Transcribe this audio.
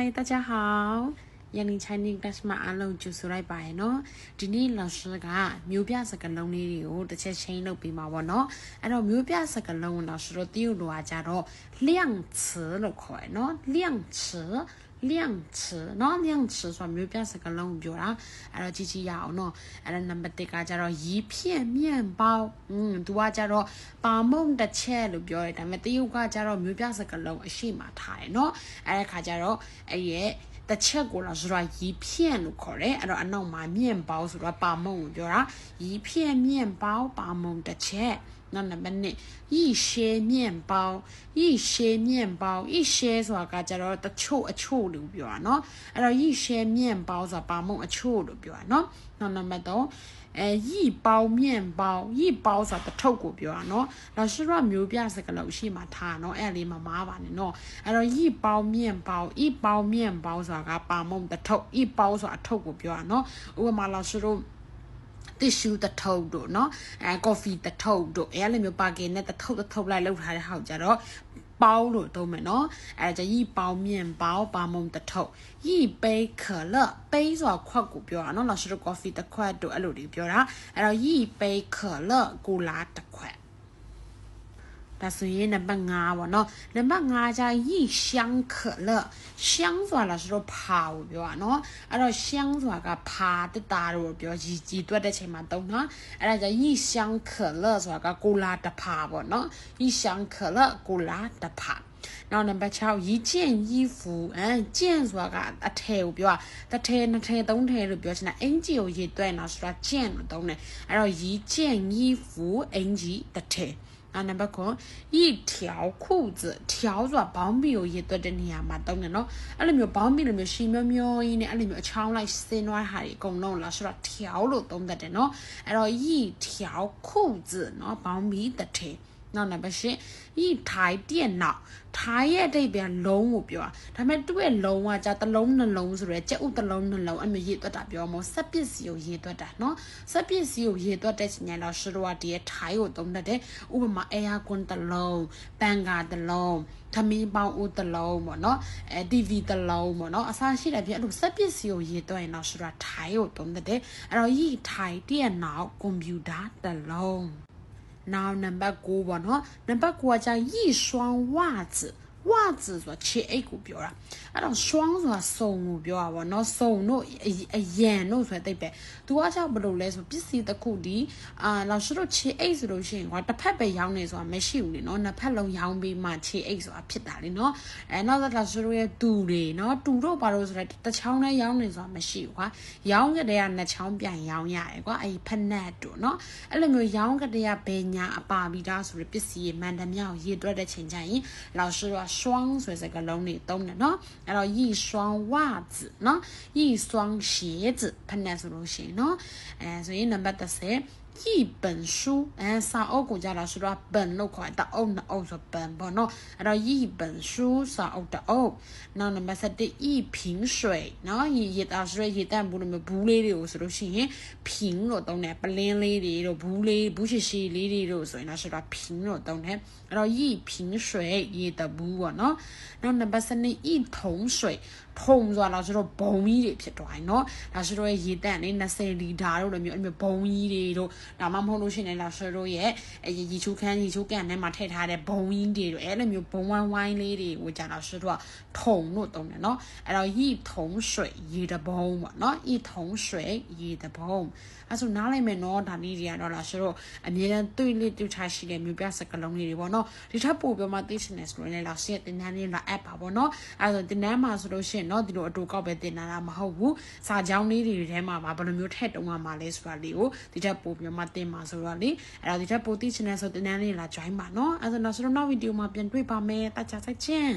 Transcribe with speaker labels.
Speaker 1: 嗨，大家好。ရန်နီ Chinese class မှာအားလုံးကြိုဆိုလိုက်ပါရနော်ဒီနေ့老师ကမျိုးပြစကားလုံးလေးတွေကိုတစ်ချက်ချင်းလုပ်ပြီးမှာပေါ့နော်အဲ့တော့မျိုးပြစကားလုံး老师တို့တရုတ်လိုကကြတော့量词လို့ခေါ်ရနော်量 လျန့်ချ်เนาะလျန့်ချ်ဆိုတာမျိုးပြစကားလုံးပြောတာအဲ့တော့ကြည့်ကြည့်ရအောင်เนาะအဲ့တော့နံပါတ်1ကကျတော့ရီးဖြင့်မြန့်ပေါင်းอืมသူကကျတော့ပါမုံတစ်ချက်လို့ပြောရတယ်ဒါပေမဲ့တရုတ်ကကျတော့မျိုးပြစကားလုံးအရှိမထားတယ်เนาะအဲ့ဒီခါကျတော့အဲ့ရဲ့တစ်ချက်ကိုတော့ဆိုတာရီးဖြင့်လို့ခေါ်တယ်အဲ့တော့အနောက်မှာမြန့်ပေါင်းဆိုတာပါမုံကိုပြောတာရီးဖြင့်မြန့်ပေါင်းပါမုံတစ်ချက် နောက်နံပါတ်2一些面包一些面包一些ဆိုတာကကြတော့တချို့အချို့လို့ပြောတာเนาะအဲ့တော့一些面包ဆိုတာပါမုံအချို့လို့ပြောတာเนาะနောက်နံပါတ်3အဲရီပေါင်းမြန်ပေါင်းရီပေါင်းဆိုတာတထုပ်ကိုပြောတာเนาะဒါရှိရမျိုးပြစကလုံးရှိမှထားเนาะအဲ့လေးမမားပါနဲ့เนาะအဲ့တော့ရီပေါင်းမြန်ပေါင်းဤပေါင်းမြန်ပေါင်းဆိုတာကပါမုံတထုပ်ဤပေါင်းဆိုတာအထုပ်ကိုပြောတာเนาะဥပမာလာရှိတော့ တစ်ရှူတထုပ်တို့เนาะအဲကော်ဖီတထုပ်တို့အဲလိုမျိုးပါကင်နဲ့တထုပ်တထုပ်လိုက်လောက်ထားတဲ့ဟောက်ကြတော့包လို့သုံးမယ်နော်အဲဒါကြ一包面包ပါမုံတထုပ်一杯可乐杯ဆိုတာခွက်ကိုပြောတာနော်老师တို့ coffee တစ်ခွက်တို့အဲ့လိုတွေပြောတာအဲ့တော့一杯可乐ကိုလာတစ်ခွက် ဒါဆိုရင်နံပါတ်5ပေါ့နော်နံပါတ်5ကျရီ香可乐香ဆိုတာလားဆိုတော့ဖာကိုပြောတာနော်အဲ့တော့香ဆိုတာကဖာတတာလို့ပြောရီကြီးတွက်တဲ့ချိန်မှာတုံးတာအဲ့ဒါကျရီ香可乐ဆိုတာကကိုလာတဖာပေါ့နော်ရီ香可乐ကိုလာတဖာနောက်နံပါတ်6ရီကျင့်ရီဖူအမ်ကျင့်ဆိုတာကအထည်ကိုပြောတာတစ်ထည်နှစ်ထည်သုံးထည်လို့ပြောချင်တာအင်ဂျီကိုရေတွက်နေတာဆိုတာကျင့်လို့သုံးတယ်အဲ့တော့ရီကျင့်ရီဖူအင်ဂျီတစ်ထည် 啊，那不讲一条裤子，条子旁边有一多的你啊嘛，懂的喏。啊，里面旁边里面是喵喵一呢，啊里面穿来身外还的功能了，是了条路懂的的喏。然后一条裤子喏，旁边的贴。 နောက်နံပါတ်၈ဤထိုင်တည့်နောက်ထိုင်ရဲ့အတိတ်ပြန်လုံးကိုပြောတာဒါပေမဲ့သူ့ရဲ့လုံးကကြာတလုံးနှလုံးဆိုရဲကြက်ဥတလုံးနှလုံးအမရေးသွက်တာပြောမို့စက်ပစ္စည်းကိုရေးသွက်တာနော်စက်ပစ္စည်းကိုရေးသွက်တဲ့ချိန်ကျတော့ရှရောဒီရဲ့ထိုင်ကိုသုံးတတ်တယ်ဥပမာအဲယာကွန်တလုံးပန်ကာတလုံးသမီးပေါင်းဦးတလုံးပေါ့နော်အဲ TV တလုံးပေါ့နော်အစားရှိတဲ့ပြအဲ့လိုစက်ပစ္စည်းကိုရေးသွက်ရင်တော့ရှရောထိုင်ကိုသုံးတတ်တယ်အဲ့တော့ဤထိုင်တည့်ရနောက်ကွန်ပျူတာတလုံး 然后 number 五喏，number 一双袜子。袜子ဆိုတာခြေအိတ်ကိုပြောတာအဲ့တော့ရှွန်းဆိုတာစုံကိုပြောတာပေါ့နော်စုံတို့အရန်တို့ဆိုတဲ့တိတ်ပဲသူကကြောက်ဘယ်လိုလဲဆိုပစ္စည်းတစ်ခုဒီအာလောင်ရှိတို့ခြေအိတ်ဆိုလို့ရှိရင်ကွာတစ်ဖက်ပဲရောင်းနေဆိုတာမရှိဘူးလေနော်နှစ်ဖက်လုံးရောင်းပြီးမှခြေအိတ်ဆိုတာဖြစ်တာလေနော်အဲနောက်တော့လောင်ရှိတို့ရဲ့တူတွေနော်တူတို့ဘာလို့ဆိုတဲ့တစ်ချောင်းနဲ့ရောင်းနေဆိုတာမရှိဘူးကွာရောင်းကြတဲ့ကနှစ်ချောင်းပြန်ရောင်းရတယ်ကွာအဲ့ဖက်နက်တို့နော်အဲ့လိုမျိုးရောင်းကြတဲ့ကဘယ်ညာအပါပြီးသားဆိုတဲ့ပစ္စည်းမှန်တယ်မြောက်ရေးတွက်တဲ့ချိန်ကျရင်လောင်ရှိတို့双，所以这个笼里懂了喏，然后一双袜子喏，一双鞋子，喷的是路线喏，哎，所以能把就是？ะအဲဆိုရင်နံပါတ်30一本书အဲစာအုပ်ကိုကြတာဆိုတော့ပန်လို့ခေါ်တာအုပ်နှစ်အုပ်ဆိုပန်ပေါ့နော်အဲ့တော့一本书စာအုပ်တအုပ်နောက်နံပါတ်7一瓶水နော်ရေရေတာဆိုရရေတန့်ဘူးလို့မျိုးဘူးလေးတွေကိုဆိုလို့ရှိရင်瓶လို့သုံးတယ်ပလင်းလေးတွေတို့ဘူးလေးဘူးရှိရှိလေးတွေတို့ဆိုရင်တော့ဆိုတော့瓶လို့သုံးတယ်အဲ့တော့一瓶水ရေတဘူးပေါ့နော်နောက်နံပါတ်7一桶水ထုံဆိုတာတော့ဆိုတော့ဘုံကြီးတွေဖြစ်သွားတယ်เนาะဒါဆိုတော့ရေတန့်နေ20လီတာတို့လိုမျိုးအဲ့မျိုးဘုံကြီးတွေတို့ ဒါမှမဟုတ်လို့ရှိရင်လောက်ရှယ်တို့ရဲ့ရီချိုးခန်းရီချိုးကန်ထဲမှာထည့်ထားတဲ့ဘုံကြီးတွေတို့အဲ့လိုမျိုးဘုံဝိုင်းဝိုင်းလေးတွေကိုကြာလောက်ရှယ်တို့ကထုံလို့သုံးတယ်เนาะအဲ့တော့ဤထုံ水ရေတဘုံပေါ့เนาะဤထုံ水ရေတဘုံအဲ့ဆိုနားလိုက်မယ်เนาะဒါလေးတွေကတော့လောက်ရှယ်တို့အမြဲတမ်းတွေ့လေးတွေ့ထားရှိတဲ့မျိုးပြစကလုံးလေးတွေပေါ့เนาะဒီထပ်ပို့ပြောမှသိချင်တယ်ဆိုရင်လောက်ရှယ်တင်တန်းလေးလာ app ပါပေါ့เนาะအဲ့ဆိုတင်တန်းမှာဆိုလို့ရှိရင်เนาะဒီလိုအတူကောက်ပဲတင်တာမဟုတ်ဘူးစာကြောင်းလေးတွေထဲမှာပါဘယ်လိုမျိုးထည့်တုံးရမှာလဲဆိုတာလေးကိုဒီထပ်ပို့ပြောပြီးမှတင်ပါဆိုတော့လေအဲ့တော့ဒီထက်ပိုသိချင်တယ်ဆိုတင်တန်းလေးလာ join ပါနော်အဲ့တော့နောက်ဆုံးနောက်ဗီဒီယိုမှာပြန်တွေ့ပါမယ်တချာဆက်ချင်း